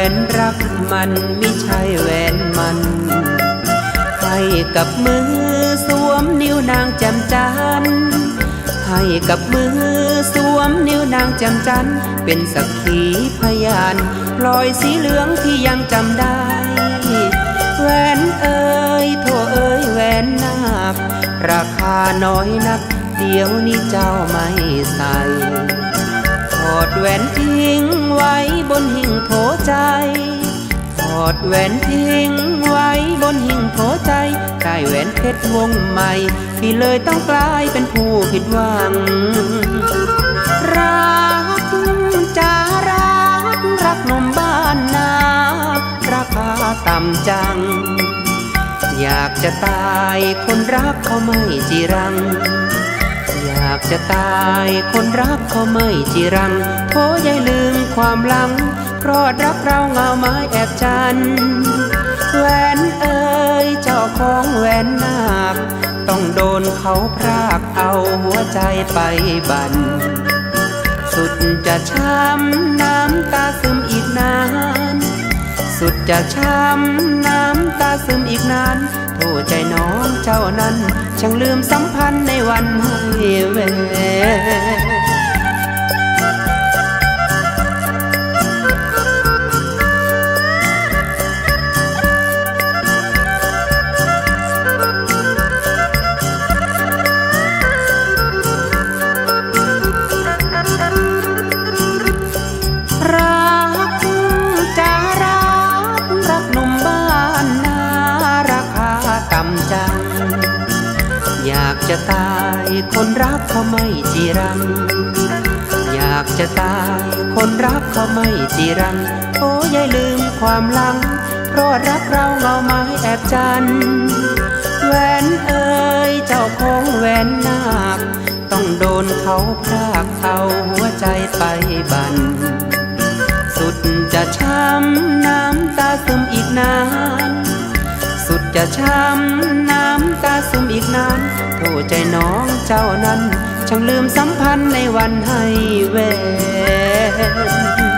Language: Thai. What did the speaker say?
วนรักมันมิใช่แหวนมันให้กับมือสวมนิ้วนางจ่มจันให้กับมือสวมนิ้วนางจ่มจันเป็นสักขีพยานพลอยสีเหลืองที่ยังจำได้ แหวนเอ่ยโทเอ่ยแหวนนาคราคาน้อยนัก เดี๋ยวนี้เจ้าไม่ใส่ ดแหวนทิ้งไว้บนหิ้งโถใจ ถอดแหวนทิ้งไว้บนหิ้งโถใจได้แหวนเพชรวงใหม่ที่เลยต้องกลายเป็นผู้ผิดหวัง รักจะรักรักนมบ้านนาราคาต่ำจัง อยากจะตายคนรักเขาไม่จีรังากจะตายคนรักเขาไม่จีรังโทยายลืมความหลังเพราะรักเราเงาไม้แอบจันแหวนเอ่ยเจ้าของแหวนนาคต้องโดนเขาพรากเอาหัวใจไปบัน สุดจะช้ำน้ำตาซึมอีกนาน สุดจะช้ำน้ำตาซึมอีกนาน เจ้านั้น ช่างลืมสัมพันธ์ในวันให้เวร จะตายคนรักเขาไม่จีรัง อยากจะตายคนรักเขาไม่จีรัง โอ้ยายลืมความหลัง เพราะรักเราเงาไม้แอบจันแหวนเอ่ยเจ้าของแหวนนาคต้องโดนเขาพรากเอาหัวใจไปบัน สุดจะช้ำน้ำตาซึมอีกนาน สุดจะช้ำน้ำตาซึมอีกนาน ใจน้องเจ้านั้น ช่างลืมสัมพันธ์ในวันให้เวร